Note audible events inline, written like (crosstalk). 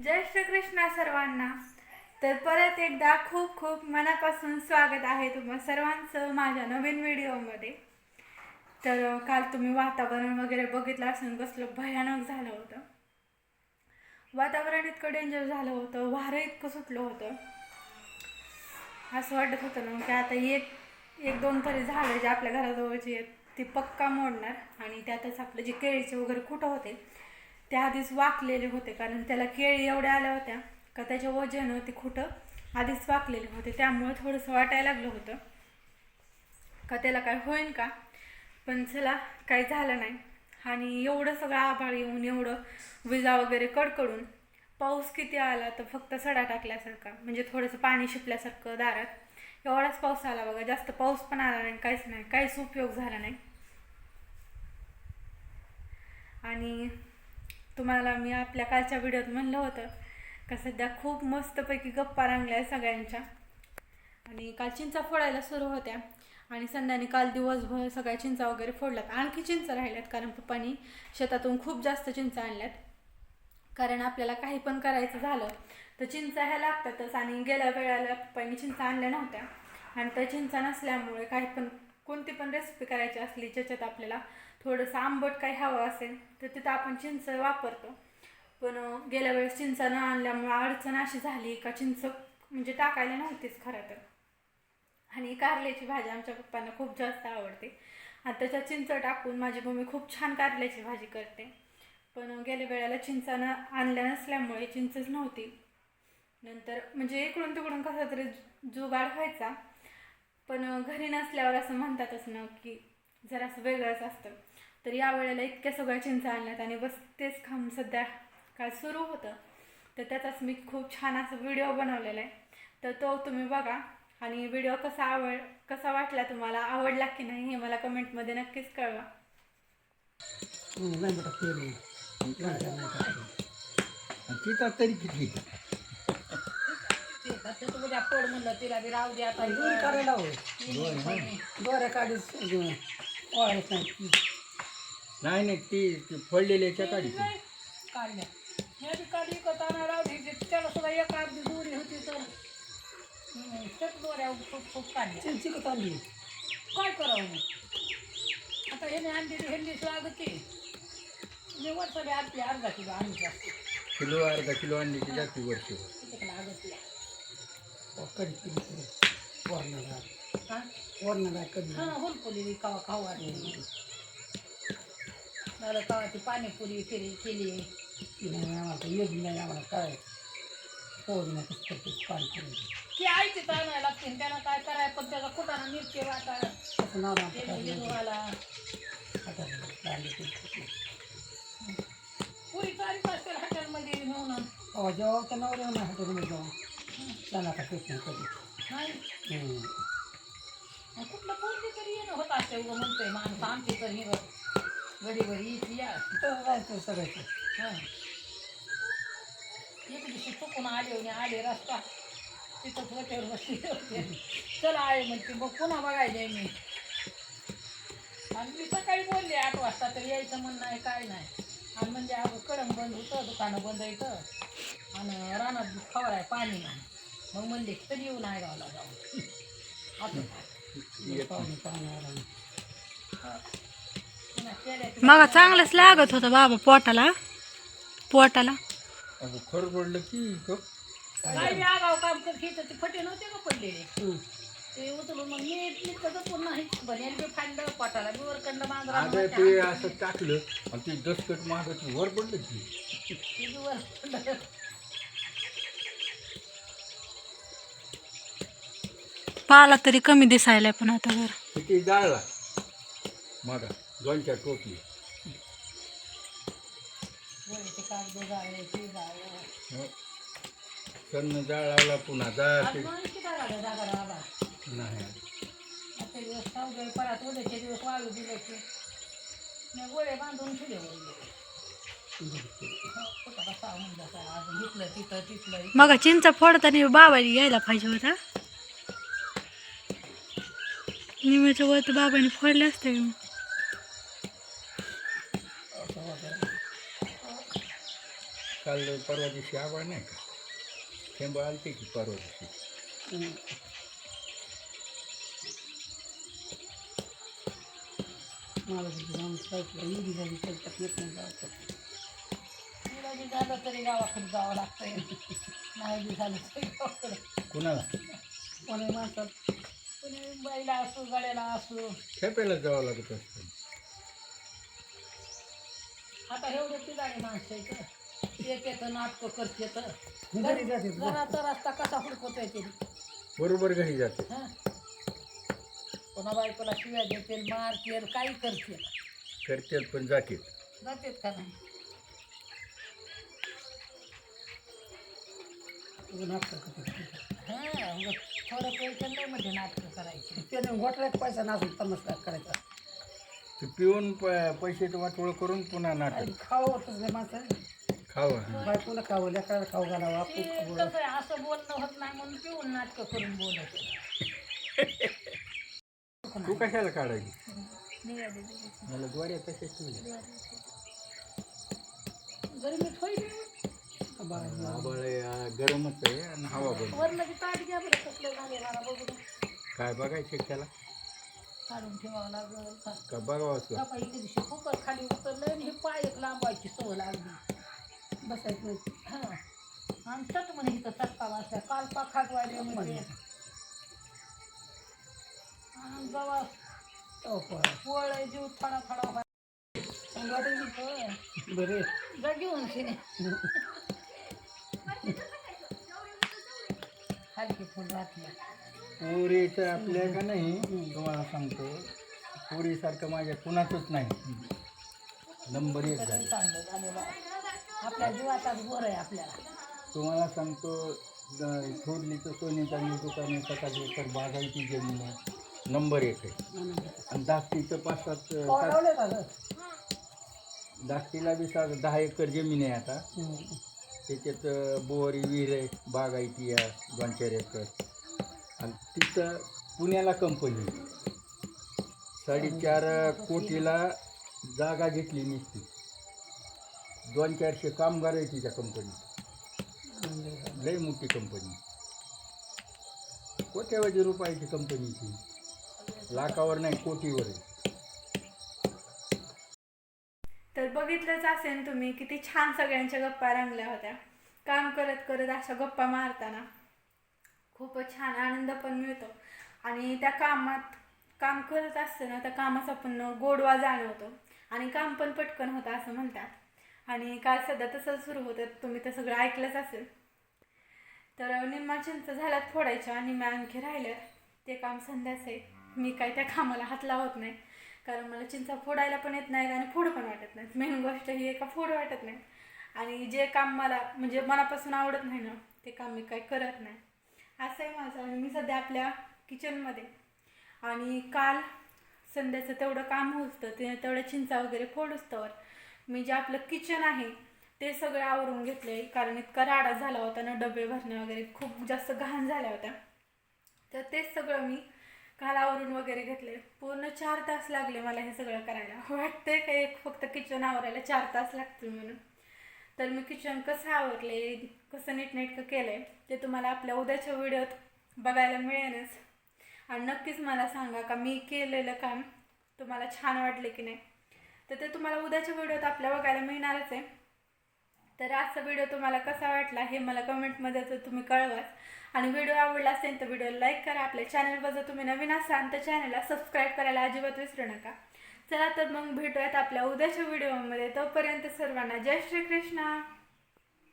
जय श्रीकृष्ण सर्वांना. तर परत एकदा खूप खूप मनापासून स्वागत आहे तुम्हा सर्वांचं माझ्या नवीन व्हिडिओमध्ये. तर काल तुम्ही वातावरण वगैरे बघितलं असून कसलं भयानक झालं होतं. वातावरण इतकं डेंजर झालं होतं वारं इतकं सुटलं होतं. असं वाटत होतं ना की आता एक एक दोन तरी झाडं जे आपल्या घराजवळची आहेत ती पक्का मोडणार. आणि त्यातच आपलं जे केळीचे वगैरे कुठं होते त्या आधीच वाकलेले होते कारण त्याला केळी एवढ्या आल्या होत्या का त्याचे वजन होते खुटं आधीच वाकलेले होते. त्यामुळे थोडंसं वाटायला लागलं होतं. का त्याला काय होईल का? पण चला काही झालं नाही. आणि एवढं सगळं आभाळ येऊन एवढं विजा वगैरे कडकडून पाऊस किती आला तर फक्त सडा टाकल्यासारखा म्हणजे थोडंसं पाणी शिपल्यासारखं दारात. एवढाच पाऊस आला बघा जास्त पाऊस पण आला नाही काहीच नाही काहीच उपयोग झाला नाही. आणि तुम्हाला मी आपल्या कालच्या व्हिडिओत म्हणलं होतं का सध्या खूप मस्तपैकी गप्पा रंगल्या आहेत सगळ्यांच्या. आणि काल चिंचा फोडायला सुरू होत्या. आणि संध्याने काल दिवसभर सगळ्या चिंचा वगैरे फोडल्यात. आणखी चिंचा राहिल्यात कारण पप्पानी शेतातून खूप जास्त चिंचा आणल्यात. कारण आपल्याला काही पण करायचं झालं तर चिंचा ह्या लागतातच. आणि गेल्या वेळेला पप्पांनी चिंचा आणल्या नव्हत्या. आणि त्या चिंचा नसल्यामुळे काही पण कोणती पण रेसिपी करायची असली ज्याच्यात आपल्याला थोडंसं आंबट काही हवं असेल तर तिथं आपण चिंच वापरतो. पण गेल्या वेळेस चिंच न आणल्यामुळे अडचण अशी झाली का चिंच म्हणजे टाकायला नव्हतीच खरं तर. आणि कारल्याची भाजी आमच्या पप्पांना खूप जास्त आवडते. आणि त्याच्यात चिंच टाकून माझी मम्मी खूप छान कारल्याची भाजी करते. पण गेल्या वेळेला चिंचानं आणल्या नसल्यामुळे चिंचच नव्हती. नंतर म्हणजे इकडून तिकडून कसा तरी जुगाड व्हायचा. पण घरी नसल्यावर असं म्हणतातच ना की जरासं वेगळंच असतं. तर या वेळेला इतक्या सगळ्या चिंचा आणल्यात आणि बस तेच खाऊन सध्या काय सुरू होतं. तर त्याचाच मी खूप छान असा व्हिडिओ बनवलेला आहे तर तो तुम्ही बघा आणि व्हिडिओ कसा आवड कसा वाटला तुम्हाला आवडला की नाही हे मला कमेंटमध्ये नक्कीच कळवा. तरी किती पोड म्हणलं तिला बी राहू दे आता दोन काढीच वाढत नाही नाही नाही ती ती काढल्या मी बी काढली का ताना राहू दे ते- त्याला सुद्धा एक अर्धी दोरी होती तर. तेच दोऱ्या खूप खूप काढल्या चिंची का चालली काय करावं मग? आता ह्याने आणलेली हेल्ली लागते मी वर्षाने आपली अर्धा किलो आणली असते किलो अर्धा किलो आणली की जास्ती वर्ष तिथे लागते कधी हा? वरणाला कधी? हा हुलपुली कवा खाऊ वाटली मला कवा ती पाणीपुरी केली केली. ती नाही आम्हाला येत नाही आम्हाला काय? पोळ नाही कसं करते पाणी करून ती आईची आणायला लागते आणि त्याला काय करायचं पण त्याचा कुटाणा मिरची वाटा. तसं नाव तेल वाला पुरी चालीच असेल हॉटेलमध्ये नेऊन. जेव्हा तर नवऱ्या नाही हॉटेलमध्ये जाऊन. त्यांना आता पेट नाही कधी. नाही. हम्म. मग कुठलं पोरगी तरी येणं होत असते उगं म्हणतोय माणसं. आमची तर ही घडी इथली या. तर जायचं सगळ्याचं हां. एक दिवशी चुकून आले आणि आले रस्ता. तिथं हॉटेल बसले होते. चला आहे म्हणते मग पुन्हा बघायचे मी. आणि मी सकाळी बोलले आठ वाजता तर यायचं म्हणणं आहे काय नाही. आणि म्हणजे अगं कडंग बंद होतं दुकानं बंद येतं आणि रानात खबर आहे पाणी. नाही मग म्हणले कधी येऊन आहे गावाला जाऊन असं काय. पुन्हा केल्या मग चांगलंच लागत होतं बाबा पोटाला. पोटाला. खर पडलं की तो काय बी आगाव काम करत तर ते फटे नव्हते का पडलेले? हम्म. ते उचलून मग मी इथली कसं पूर्ण नाही. बनेल बी फाडलं पोटाला बी वरकंड मांजरा आता ते असं टाकलं आणि ते दसकट वर पडलं की. वर पाला तरी कमी दिसायला पण आता वर किती जाळला? मागा. दोन चार टोपली हो. वरचे कागद पुन्हा जा नाही. गोळे बांधून ठेवले मग चिंचा फोडताना बाबाने घ्यायला पाहिजे होता. निम्याच्या वर तर बाबाने फोडले असते. काल परवा दिवशी आवाळ नाही का? थेंब आलते की परवा दिवशी. मला इडी झाली त्याच्यात येत नाही जायचं तिला बी झालं तरी गावाकडे जावं लागतंय नाही बी झालं तरी गावाकडे कुणाला? कोणी माणसात कुणी बाईला असो गाड्याला असो. खेपेला जावं लागत असतं. आता एवढे तिलाडी माणसं आहेत एक एक नाटकं करते तर घरी जाते घराचा रस्ता कसा हुडकतोय तरी बरोबर घरी जाते. हं? कोणा बायकोला शिव्या देतील मारतील काही करतील. करतील पण जातील. जातेत का नाही? नाटक करते हां थोडं पैसे नाही म्हणजे नाटकं करायची. त्याने घोटल्यात पैसा नसून तमाशा करायचा. ते पिऊन प पैशाचं वाटोळ करून पुन्हा नाटक. माणसं. खावं. बायकोला खावं लेकराला खाऊ घालावं आपण ते खाऊ कसं आहे असं बोलणं होत नाही म्हणून पिऊन नाटकं करून बोलत तू कशाला काढायची? निघाले. मला ठेवली घालावं आबाळ आहे, गरमच आहे आणि हवा बंद. वरनं की ताट घ्या बरं कसलं झाले मला बघू दे. काय बघायचं त्याला? काढून ठेवावं लागलं का? का बघावं असं काही दिवशी कुकर खाली उतरलं आणि हे पाय एक लांबायची सवय लागली. बसायचं हां. आणि चट म्हणे इथं चटका वाजला काल पाखात वाढले म्हणजे आणि पोरं. पोळ जीव थोडा थोडा की? बरे जा घेऊन शिने (laughs) हलकी फुल राहते. पोरीचं आपल्या का नाही तुम्हाला सांगतो. पोरीसारखं माझ्या कुणाचंच नाही. नंबर एक झालं. आहे. आपल्या जीवाचाच गोर आहे आपल्याला. तुम्हाला सांगतो द- थोरली तर सोनी चांगली दुकान आहे सकाळची तर बागायची जमीन आहे. नंबर एक आहे. आणि धाकटीचं पाच सात सात लावले का गं? धाकटीला बी सात दहा एकर जमीन आहे आता. त्याच्यात अं, बोरी विहीर आहे बागायती आहे दोन चार एकर. आणि तिथं पुण्याला कंपनी साडेचार कोटीला जागा घेतली निघती दोन चारशे कामगार आहे तिच्या कंपनीत लय मोठी कंपनी कोट्यावधी रुपयाची कंपनी ती लाखावर नाही कोटीवर आहे. तर बघितलंच असेल तुम्ही किती छान सगळ्यांच्या गप्पा रंगल्या होत्या. काम करत करत अशा गप्पा मारताना. खूपच छान आनंद पण मिळतो. आणि त्या कामात काम करत असताना त्या कामाचा पण गोडवा जाणवतो. आणि काम पण पटकन होतं असं म्हणतात. आणि काल सध्या तसंच सुरू होतं. तुम्ही तर सगळं ऐकलंच असेल. तर निम्मा चिंच झाल्यात फोडायच्या निम्म्या आणखी राहिल्यात. ते काम संध्याच आहे. मी काय त्या कामाला हात लावत नाही. कारण मला चिंचा फोडायला पण येत नाहीत आणि फोड पण वाटत नाहीत. मेन गोष्ट ही एका फोड वाटत नाही. आणि जे काम मला म्हणजे मनापासून आवडत नाही ना ते काम मी काय करत नाही. असं आहे माझं आणि मी सध्या आपल्या किचनमध्ये. आणि काल संध्याचं तेवढं काम होतं ते तेवढ्या चिंचा वगैरे फोडस्तवर मी जे आपलं किचन आहे ते सगळं आवरून घेतले कारण इतका राडा झाला होता ना डबे भरणे वगैरे खूप जास्त घाण झाल्या होत्या. तर तेच सगळं मी काल आवरून वगैरे घेतले पूर्ण चार तास लागले मला हे सगळं करायला. वाटतंय का एक फक्त किचन आवरायला चार तास लागतील म्हणून. तर मी किचन कसं आवरले कसं नीटनेटकं केलं आहे ते तुम्हाला आपल्या उद्याच्या व्हिडिओत बघायला मिळेलच. आणि नक्कीच मला सांगा का मी केलेलं काम तुम्हाला छान वाटले की नाही. तर ते तुम्हाला उद्याच्या व्हिडिओत आपल्या बघायला मिळणारच आहे. तर आजचा व्हिडिओ तुम्हाला कसा वाटला हे मला कमेंटमध्ये तर तुम्ही कळवाच आणि व्हिडिओ आवडला असेल तर व्हिडिओ लाईक करा. आपल्या चॅनलवर जर तुम्ही नवीन असाल तर चॅनलला सबस्क्राईब करायला अजिबात विसरू नका. चला तर मग भेटूयात आपल्या उद्याच्या व्हिडिओमध्ये तोपर्यंत सर्वांना जय श्री कृष्णा